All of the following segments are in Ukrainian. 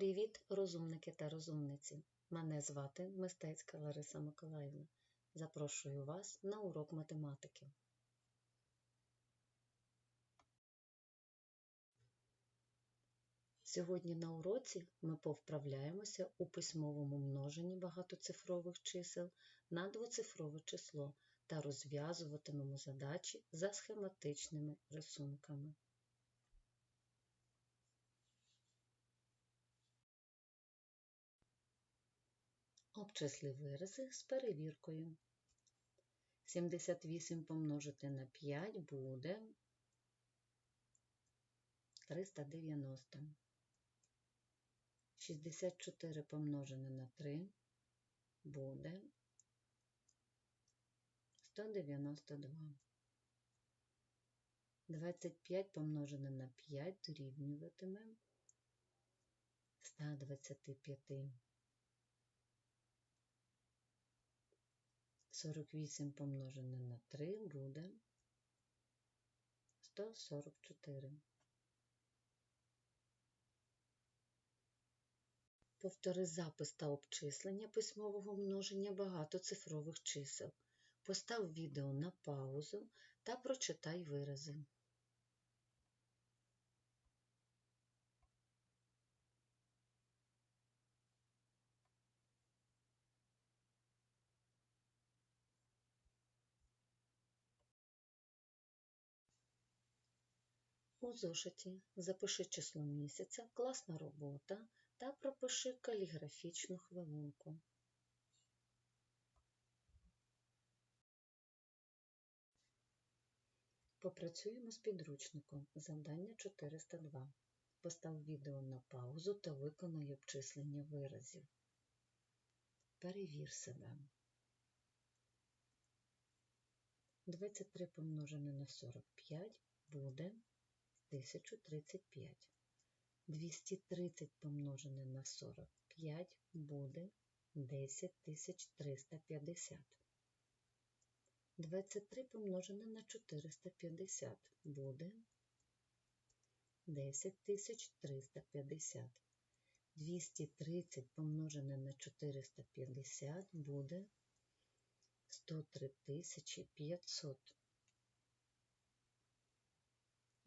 Привіт, розумники та розумниці! Мене звати мистецька Лариса Миколаївна. Запрошую вас на урок математики. Сьогодні на уроці ми повправляємося у письмовому множенні багатоцифрових чисел на двоцифрове число та розв'язуватимемо задачі за схематичними рисунками. Обчисли вирази з перевіркою. 78 помножити на 5 буде 390. 64 помножене на 3 буде 192. 25 помножене на 5 дорівнюватиме 125. 48 помножене на 3 буде 144. Повтори запис та обчислення письмового множення багатоцифрових чисел. Постав відео на паузу та прочитай вирази. У зошиті запиши число місяця, класна робота та пропиши каліграфічну хвилинку. Попрацюємо з підручником. Завдання 402. Постав відео на паузу та виконай обчислення виразів. Перевір себе. 23 помножене на 45 буде 1035. 230 помножене на 45 буде 10350. 23 помножене на 450 буде 10350. 230 помножене на 450 буде 103500.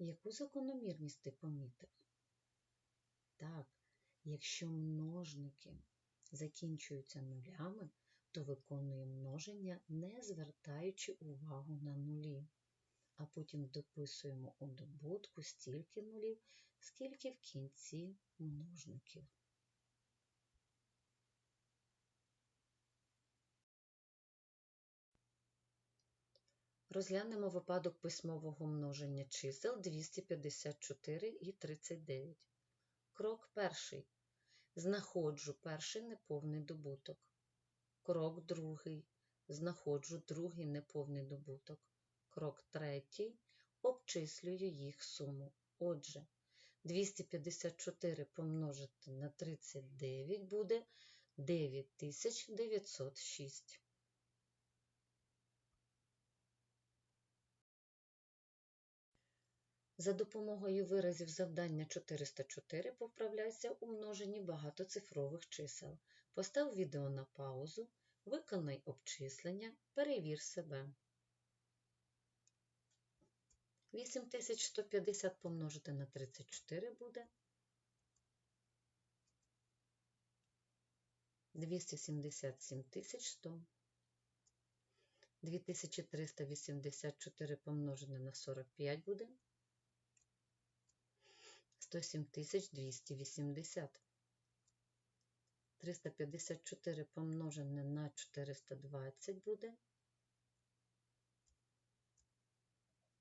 Яку закономірність ти помітив? Так, якщо множники закінчуються нулями, то виконує множення, не звертаючи увагу на нулі, а потім дописуємо у добутку стільки нулів, скільки в кінці множників. Розглянемо випадок письмового множення чисел 254 і 39. Крок перший. Знаходжу перший неповний добуток. Крок другий. Знаходжу другий неповний добуток. Крок третій. Обчислюю їх суму. Отже, 254 помножити на 39 буде 9906. За допомогою виразів завдання 404 поправляйся у множенні багатоцифрових чисел. Постав відео на паузу, виконай обчислення, перевір себе. 8150 помножити на 34 буде 277100. 2384 помножене на 45 буде 107 280. 354 помножене на 420 буде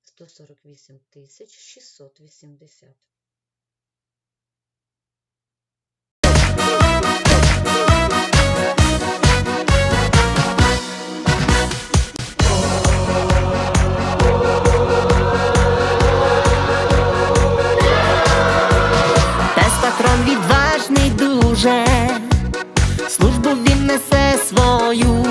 148 680. Несе свою,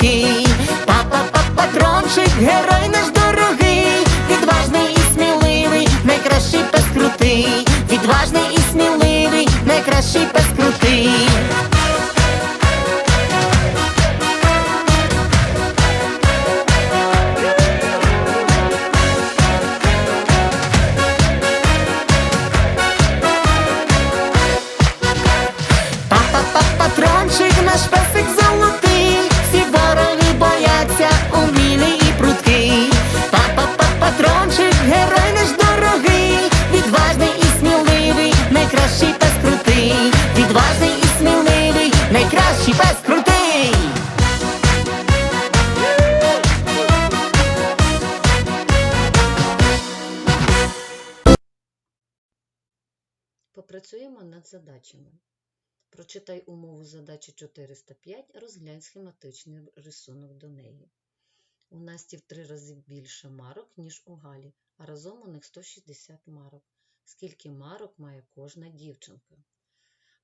умілий. Папа, папа, патрончик, герой наш дорогий, відважний і сміливий, найкращий пес крутий, відважний і сміливий, найкращий пес крутий. Попрацюємо над задачами. Прочитай умову задачі 405, розглянь схематичний рисунок до неї. У Насті в три рази більше марок, ніж у Галі, а разом у них 160 марок. Скільки марок має кожна дівчинка?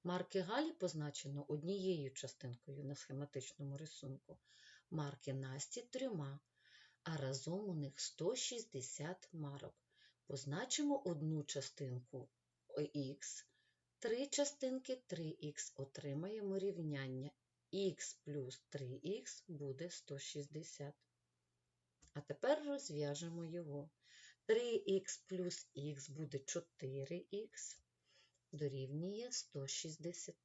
Марки Галі позначено однією частинкою на схематичному рисунку, марки Насті трьома, а разом у них 160 марок. Позначимо одну частинку х, три частинки 3х отримаємо рівняння х плюс 3х буде 160. А тепер розв'яжемо його. 3х плюс х буде 4х, дорівнює 160.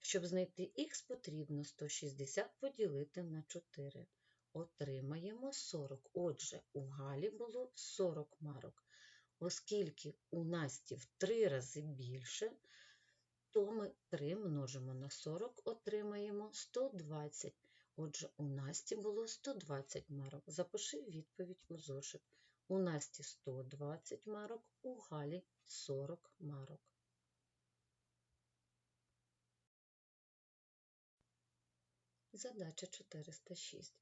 Щоб знайти х, потрібно 160 поділити на 4. Отримаємо 40. Отже, у Галі було 40 марок. Оскільки у Насті в 3 рази більше, то ми 3 множимо на 40, отримаємо 120. Отже, у Насті було 120 марок. Запиши відповідь у зошит. У Насті 120 марок, у Галі 40 марок. Задача 406.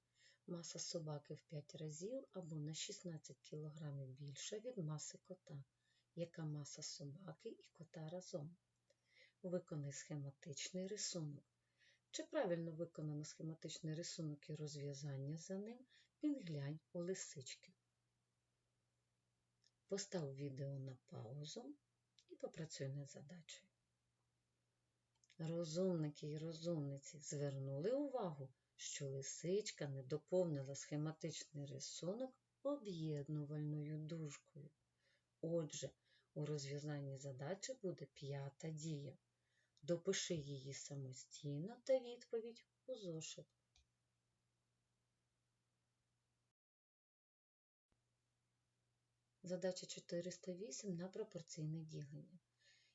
Маса собаки в 5 разів або на 16 кг більша від маси кота. Яка маса собаки і кота разом? Виконай схематичний рисунок. Чи правильно виконано схематичний рисунок і розв'язання за ним, підглянь у лисички. Постав відео на паузу і попрацюй над задачею. Розумники і розумниці звернули увагу, що лисичка не доповнила схематичний рисунок об'єднувальною дужкою. Отже, у розв'язанні задачі буде п'ята дія. Допиши її самостійно та відповідь у зошит. Задача 408 на пропорційне ділення.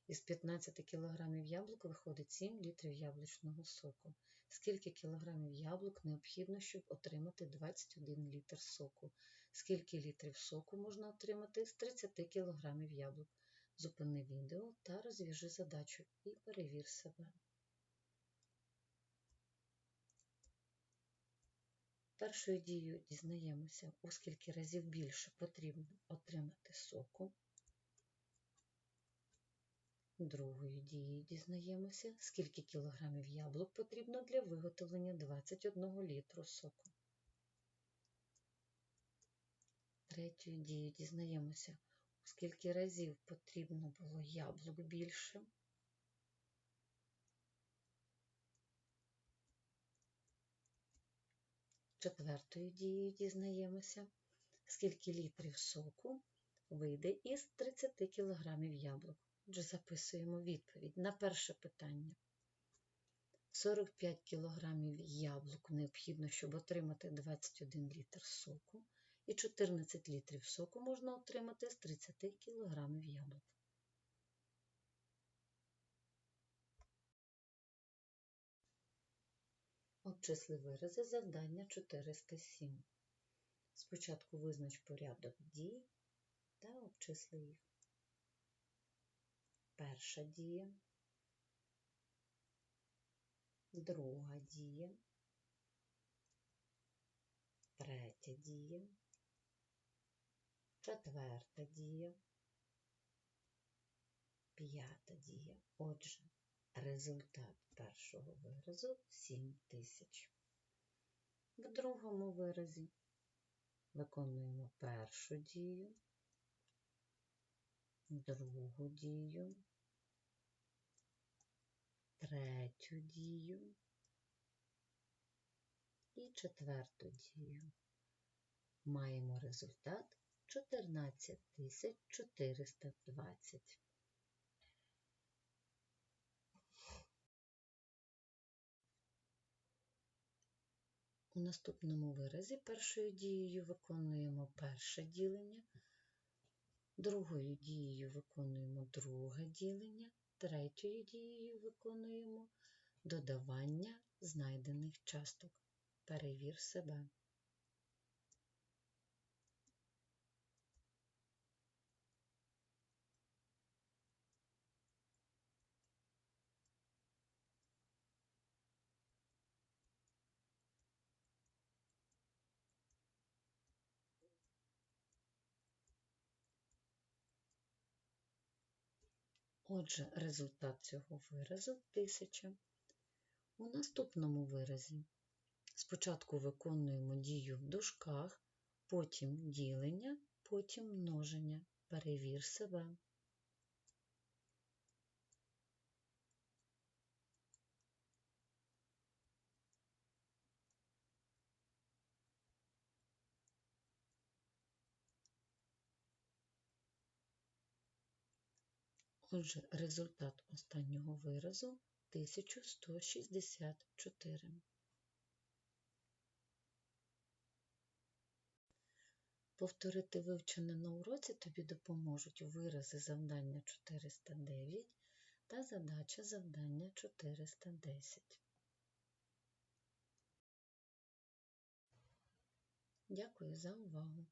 Із 15 кг яблук виходить 7 літрів яблучного соку. Скільки кілограмів яблук необхідно, щоб отримати 21 літр соку? Скільки літрів соку можна отримати з 30 кг яблук? Зупини відео та розв'яжи задачу і перевір себе. Першою дією дізнаємося, у скільки разів більше потрібно отримати соку. Другою дією дізнаємося, скільки кілограмів яблук потрібно для виготовлення 21 літру соку. Третьою дією дізнаємося, скільки разів потрібно було яблук більше. Четвертою дією дізнаємося, скільки літрів соку вийде із 30 кг яблук. Отже, записуємо відповідь на перше питання. 45 кг яблук необхідно, щоб отримати 21 літр соку, і 14 літрів соку можна отримати з 30 кг яблук. Обчисли вирази завдання 407. Спочатку визнач порядок дій та обчисли їх. Перша дія, друга дія, третя дія, четверта дія, п'ята дія. Отже, результат першого виразу 7 тисяч. В другому виразі виконуємо першу дію, другу дію, третю дію і четверту дію. Маємо результат 14 420. У наступному виразі першою дією виконуємо перше ділення, другою дією виконуємо друге ділення, третьою дією виконуємо додавання знайдених часток. Перевір себе. Отже, результат цього виразу 1000. У наступному виразі спочатку виконуємо дію в дужках, потім ділення, потім множення. Перевір себе. Отже, результат останнього виразу 1164. Повторити вивчене на уроці тобі допоможуть вирази завдання 409 та задача завдання 410. Дякую за увагу!